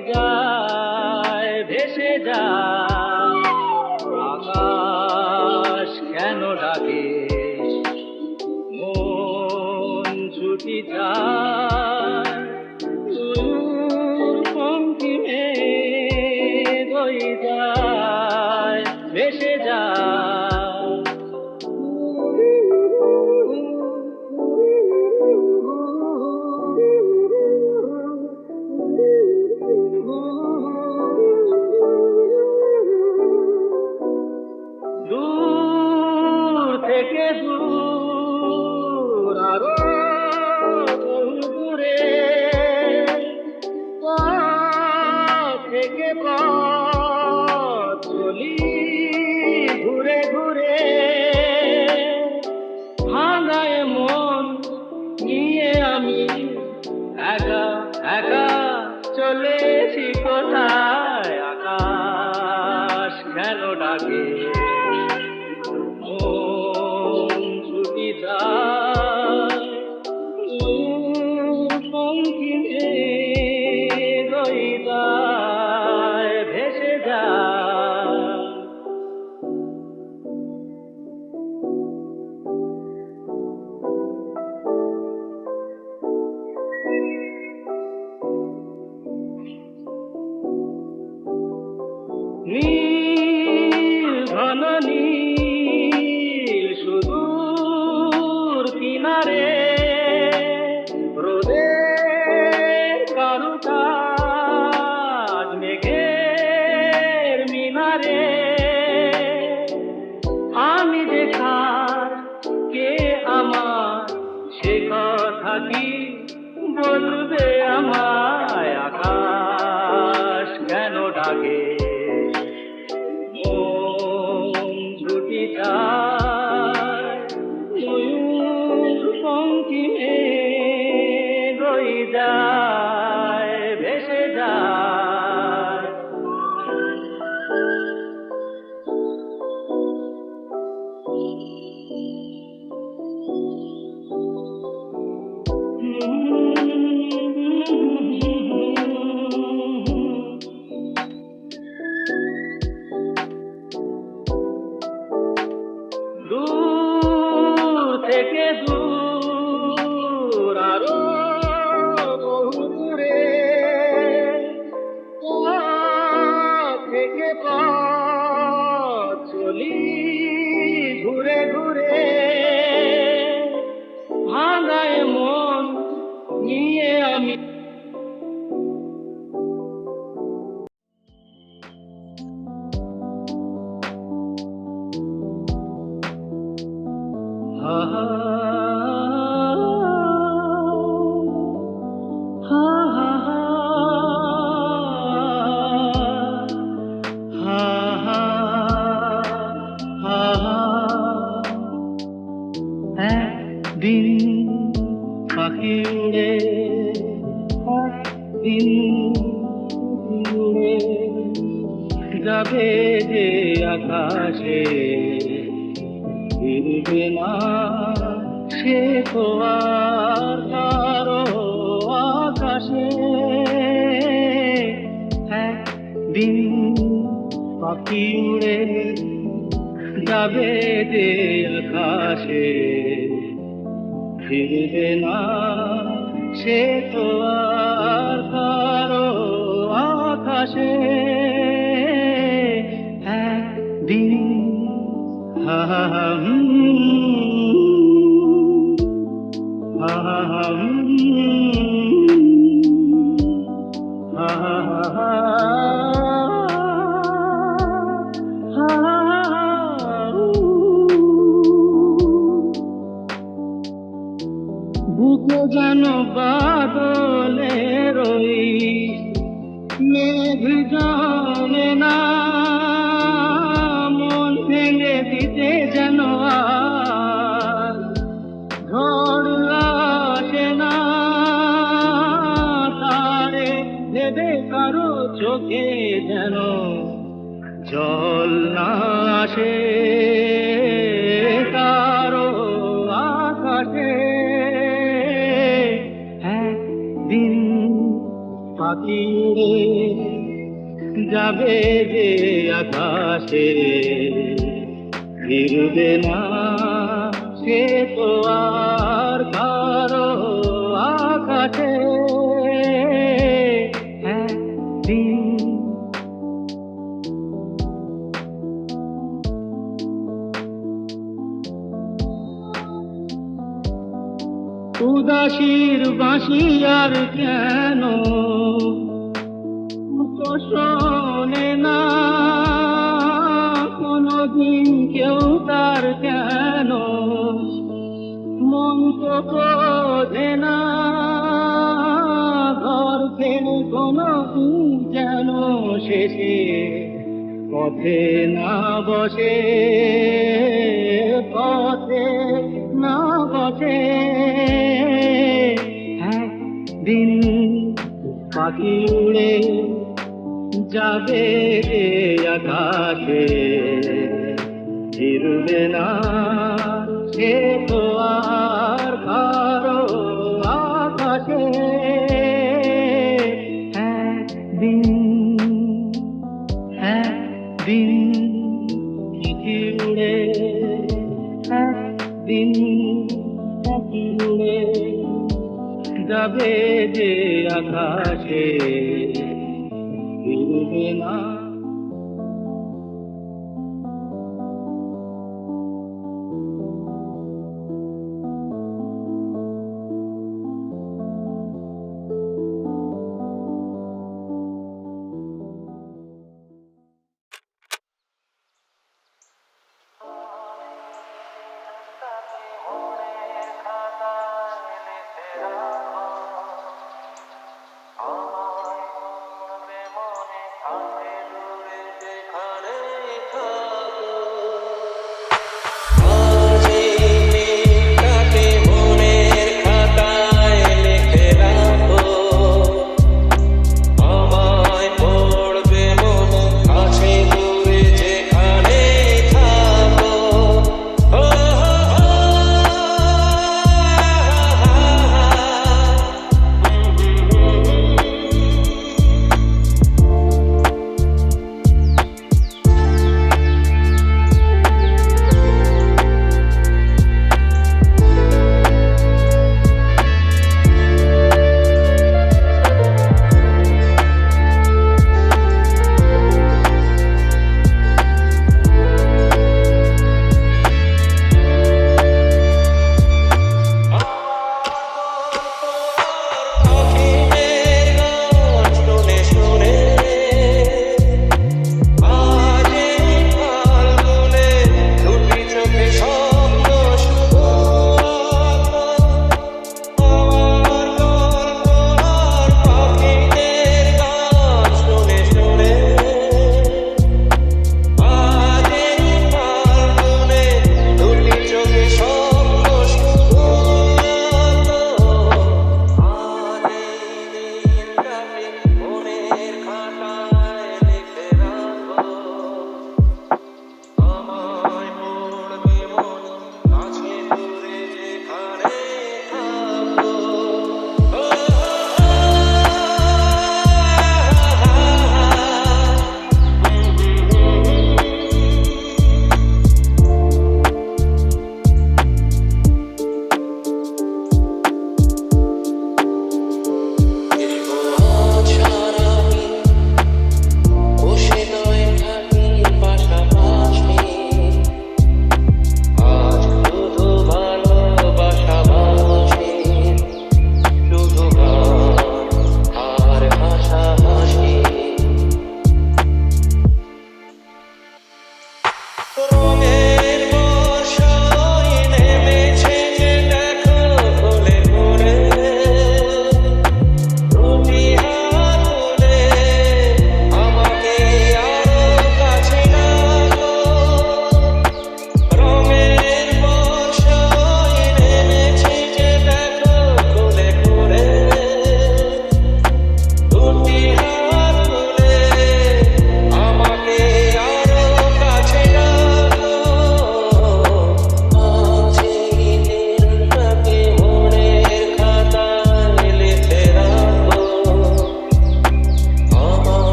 যায় ভেসে যায়। one losing. Thank you. থেকো আর কারও আকাশে। একদিন পাখি উড়ে যাবে দিল কাশে ফিরবে না সে তো আর কারও আকাশে। একদিন, হা হা বুকে যেন বাদলে রই। আসে কারও আকাশে। হ্যাঁ পাখি উড়ে যাবে যে আকাশে। ফিরবে না সে তো আর বাঁশি আর কেন? তো শোনে না, কোনদিন কেউ তার কেন? মন তো বোঝে না, ঘর ছেড়ে কোনো যেন শেষে পথে না বসে, পথে না বসে। দিন পাখি উড়ে যাবে আকাশে। ফিরবে না সে তো যে